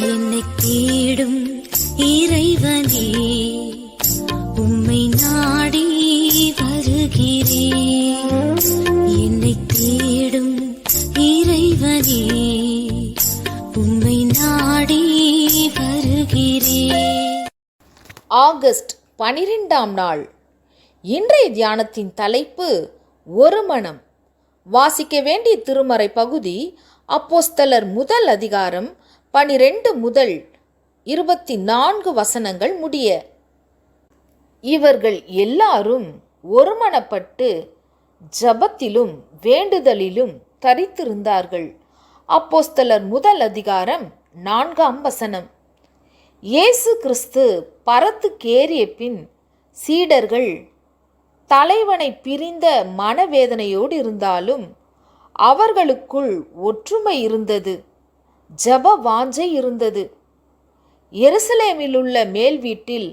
என்னை தேடும் இறைவனே உம்மை நாடி வருகிறேன் என்னை தேடும் இறைவனே உம்மை நாடி வருகிறேன் ஆகஸ்ட் பனிரெண்டாம் நாள். இன்றைய தியானத்தின் தலைப்பு ஒரு மனம். வாசிக்க வேண்டிய திருமறை பகுதி அப்போஸ்தலர் முதல் அதிகாரம் பனிரெண்டு முதல் இருபத்தி நான்கு வசனங்கள் முடிய. இவர்கள் எல்லாரும் ஒருமனப்பட்டு ஜபத்திலும் வேண்டுதலிலும் தரித்திருந்தார்கள். அப்போஸ்தலர் முதல் அதிகாரம் நான்காம் வசனம். இயேசு கிறிஸ்து பரத்துக்கேறிய பின் சீடர்கள் தலைவனை பிரிந்த மனவேதனையோடு இருந்தாலும் அவர்களுக்குள் ஒற்றுமை இருந்தது. ஜப வாஞ்சை இருந்தது. எருசலேமில் உள்ள மேல் வீட்டில்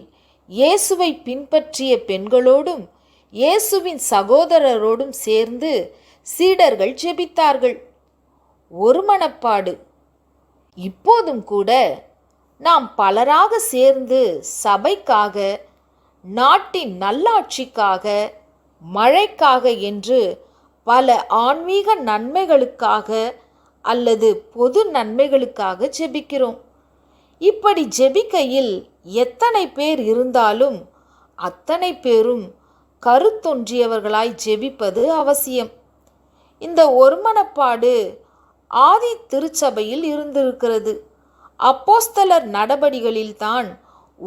இயேசுவை பின்பற்றிய பெண்களோடும் இயேசுவின் சகோதரரோடும் சேர்ந்து சீடர்கள் ஜெபித்தார்கள். ஒரு மனப்பாடு. இப்போதும் கூட நாம் பலராக சேர்ந்து சபைக்காக நாட்டின் நல்லாட்சிக்காக மழைக்காக என்று பல ஆன்மீக நன்மைகளுக்காக அல்லது பொது நன்மைகளுக்காக ஜெபிக்கிறோம். இப்படி ஜெபிக்கையில் எத்தனை பேர் இருந்தாலும் அத்தனை பேரும் கருத்தொன்றியவர்களாய் ஜெபிப்பது அவசியம். இந்த ஒருமனப்பாடு ஆதி திருச்சபையில் இருந்திருக்கிறது. அப்போஸ்தலர் நடபடிகளில்தான்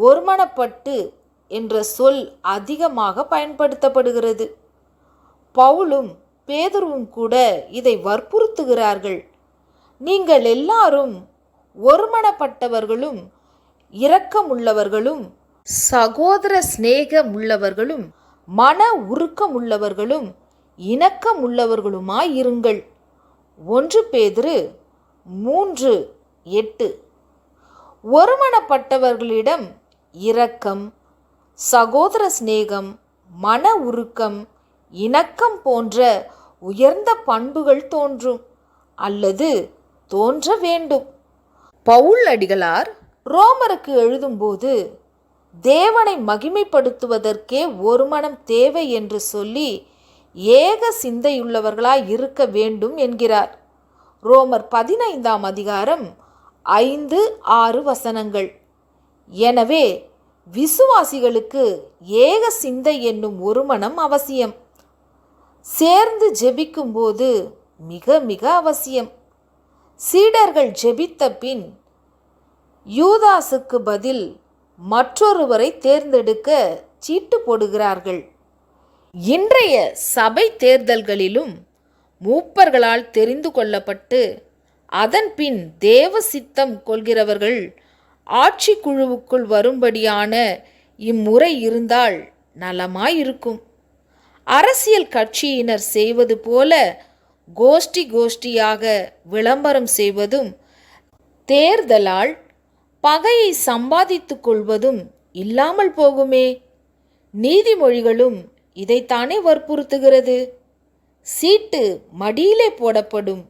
ஒருமனப்பட்டு என்ற சொல் அதிகமாக பயன்படுத்தப்படுகிறது. பவுலும் பேதுருவும் கூட இதை வற்புறுத்துகிறார்கள். நீங்கள் எல்லாரும் ஒருமனப்பட்டவர்களும் இரக்கமுள்ளவர்களும் சகோதர சிநேகமுள்ளவர்களும் மன உருக்கமுள்ளவர்களும் இணக்கமுள்ளவர்களுமாயிருங்கள். ஒன்று பேதுரு மூன்று எட்டு. ஒருமனப்பட்டவர்களிடம் இரக்கம் சகோதர சிநேகம் மன உருக்கம் இணக்கம் போன்ற உயர்ந்த பண்புகள் தோன்றும். அல்லது தோன்ற வேண்டும். பவுல் அடிகளார் ரோமருக்கு எழுதும்போது தேவனை மகிமைப்படுத்துவதற்கே ஒரு மனம் தேவை என்று சொல்லி ஏக சிந்தையுள்ளவர்களாய் இருக்க வேண்டும் என்கிறார். ரோமர் பதினைந்தாம் அதிகாரம் ஐந்து ஆறு வசனங்கள். எனவே விசுவாசிகளுக்கு ஏக சிந்தை என்னும் ஒரு மனம் அவசியம். சேர்ந்து ஜெபிக்கும்போது மிக மிக அவசியம். சீடர்கள் ஜெபித்த பின் யூதாசுக்கு பதில் மற்றொருவரை தேர்ந்தெடுக்க சீட்டு போடுகிறார்கள். இன்றைய சபை தேர்தல்களிலும் மூப்பர்களால் தெரிந்து கொள்ளப்பட்டு அதன் பின் தேவ சித்தம் கொள்கிறவர்கள் ஆட்சி குழுவுக்குள் வரும்படியான இம்முறை இருந்தால் நலமாயிருக்கும். அரசியல் கட்சியினர் செய்வது போல கோஷ்டி கோஷ்டியாக விளம்பரம் செய்வதும் தேர்தலால் பகையை சம்பாதித்து கொள்வதும் இல்லாமல் போகுமே? நீதிமொழிகளும் இதைத்தானே வற்புறுத்துகிறது? சீட்டு மடியிலே போடப்படும்.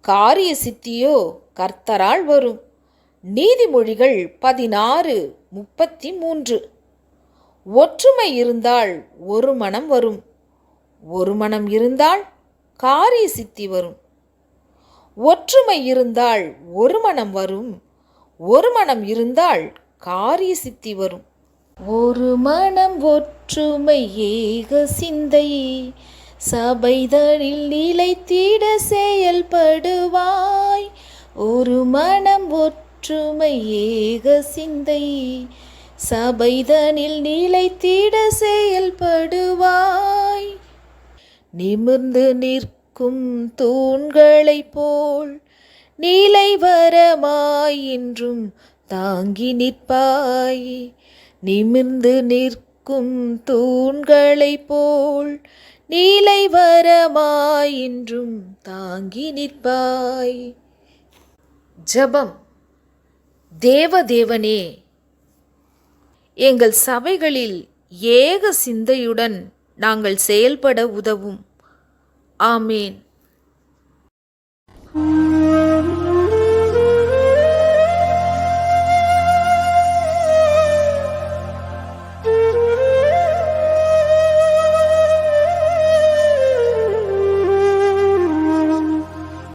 காரிய சித்தியோ கர்த்தரால் வரும். நீதிமொழிகள் பதினாறு முப்பத்தி மூன்று ஒற்றுமை இருந்தால் ஒரு மனம் வரும். ஒரு மனம் இருந்தால் காரிய சித்தி வரும். ஒற்றுமை இருந்தால் ஒரு மனம் வரும். ஒரு மனம் இருந்தால் காரிய சித்தி வரும். ஒரு மனம் ஒற்றுமை ஏக சிந்தை சபைதனில் நிலைத்திட செயல்படுவாய். ஒரு மனம் ஒற்றுமை ஏக சிந்தை சபைதனில் நிலைத்திட செயல்படுவாய். நிமிர்ந்து நிற்கும் தூண்களைப் போல் நீலைவரமாயின்றும் தாங்கி நிற்பாய். நிமிர்ந்து நிற்கும் தூண்களைப் போல் நீலை வரமாயின்றும் தாங்கி நிற்பாய். ஜபம். தேவதேவனே எங்கள் சபைகளில் ஏக சிந்தையுடன் நாங்கள் செயல்பட உதவும். ஆமேன்.